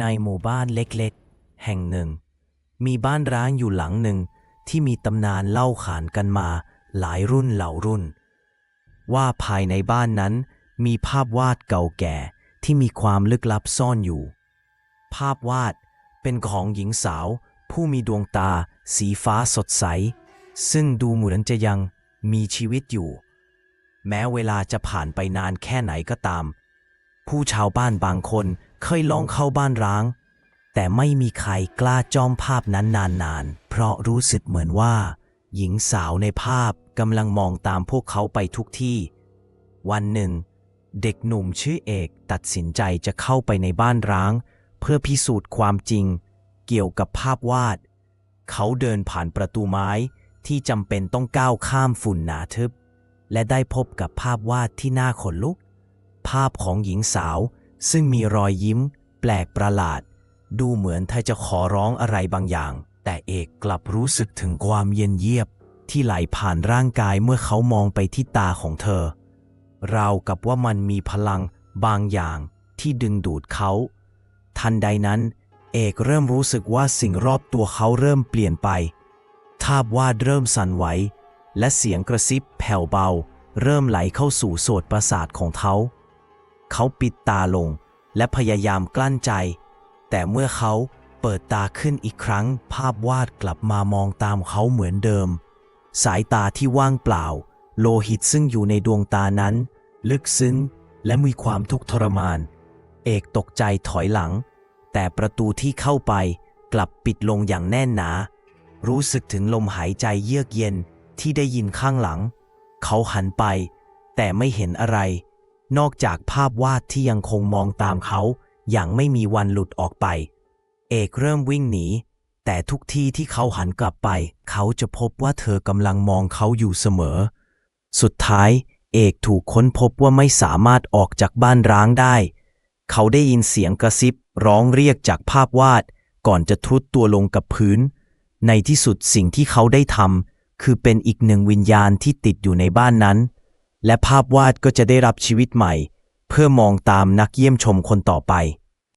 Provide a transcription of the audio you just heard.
ในหมู่บ้านเล็กๆ แห่งหนึ่ง มีบ้านร้างอยู่หลังหนึ่งที่มีตำนานเล่าขานกันมาหลายรุ่นเหล่ารุ่น ว่าภายในบ้านนั้นมีภาพวาดเก่าแก่ที่มีความลึกลับซ่อนอยู่ ภาพวาดเป็นของหญิงสาว ผู้มีดวงตา สีฟ้าสดใส ซึ่งดูเหมือนจะยังมีชีวิตอยู่ แม้เวลาจะผ่านไปนานแค่ไหนก็ตาม ผู้ชาวบ้านบางคนเคยลองเข้าบ้านร้าง แต่ไม่มีใครกล้าจ้องภาพนั้นนานๆ เพราะรู้สึกเหมือนว่า หญิงสาวในภาพกำลังมองตามพวกเขาไปทุกที่ วันหนึ่ง เด็กหนุ่มชื่อเอกตัดสินใจจะเข้าไปในบ้านร้าง เพื่อพิสูจน์ความจริง เกี่ยวกับภาพวาด เขาเดินผ่านประตูไม้ที่จำเป็นต้องก้าวข้ามฝุ่นหนาทึบ และได้พบกับภาพวาดที่น่าขนลุกาพของหญิงสาว ซึ่งมีรอยยิ้ม แปลกประหลาด ดูเหมือนเธอจะขอร้องอะไรบางอย่าง แต่เอกกลับรู้สึกถึงความเย็นเยียบ ที่ไหลผ่านร่างกายเมื่อเขามองไปที่ตาของเธอ ราวกับว่ามันมีพลังบางอย่างที่ดึงดูดเขา ทันใดนั้น เอกเริ่มรู้สึกว่าสิ่งรอบตัวเขาเริ่มเปลี่ยนไปภาพวาดเริ่มสั่นไหว และเสียงกระซิบแผ่วเบา เริ่มไหลเข้าสู่โสดประสาทของเขา เขาปิดตาลงและพยายามกลั้นใจ แต่เมื่อเขาเปิดตาขึ้นอีกครั้ง ภาพวาดกลับมามองตามเขาเหมือนเดิม สายตาที่ว่างเปล่า โลหิตซึ่งอยู่ในดวงตานั้น ลึกซึ้งและมีความทุกข์ทรมาน เอกตกใจถอยหลัง แต่ประตูที่เข้าไปกลับปิดลงอย่างแน่นหนา รู้สึกถึงลมหายใจเยือกเย็นที่ได้ยินข้างหลัง เขาหันไป แต่ไม่เห็นอะไร นอกจากภาพวาดที่ยังคงมองตามเขา อย่างไม่มีวันหลุดออกไป เอกเริ่มวิ่งหนี แต่ทุกที่ที่เขาหันกลับไป เขาจะพบว่าเธอกำลังมองเขาอยู่เสมอ สุดท้ายเอกถูกค้นพบว่าไม่สามารถออกจากบ้านร้างได้ เขาได้ยินเสียงกระซิบร้องเรียกจากภาพวาด ก่อนจะทุดตัวลงกับพื้น ในที่สุดสิ่งที่เขาได้ทำคือเป็นอีกหนึ่งวิญญาณที่ติดอยู่ในบ้านนั้น และภาพวาดก็จะได้รับชีวิตใหม่ เพื่อมองตามนักเยี่ยมชมคนต่อไป